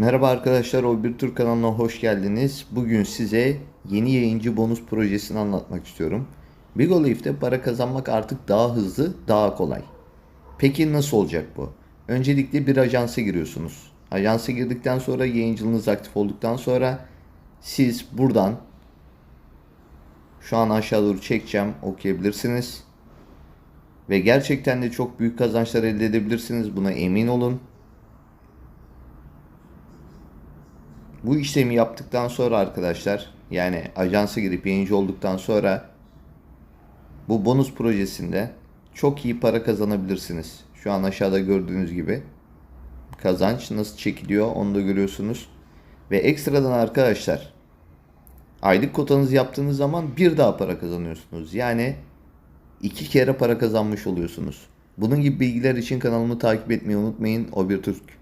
Merhaba arkadaşlar, o bir Türk kanalına hoş geldiniz. Bugün size yeni yayıncı bonus projesini anlatmak istiyorum. Bigolif'te para kazanmak artık daha hızlı, daha kolay. Peki nasıl olacak bu? Öncelikle bir ajansa giriyorsunuz. Ajansa girdikten sonra yayıncılığınız aktif olduktan sonra siz buradan şu an aşağı doğru çekeceğim okuyabilirsiniz. Ve gerçekten de çok büyük kazançlar elde edebilirsiniz. Buna emin olun. Bu işlemi yaptıktan sonra arkadaşlar yani ajansa girip yayıncı olduktan sonra bu bonus projesinde çok iyi para kazanabilirsiniz. Şu an aşağıda gördüğünüz gibi kazanç nasıl çekiliyor onu da görüyorsunuz. Ve ekstradan arkadaşlar aylık kotanızı yaptığınız zaman bir daha para kazanıyorsunuz. Yani iki kere para kazanmış oluyorsunuz. Bunun gibi bilgiler için kanalımı takip etmeyi unutmayın. O bir Türk.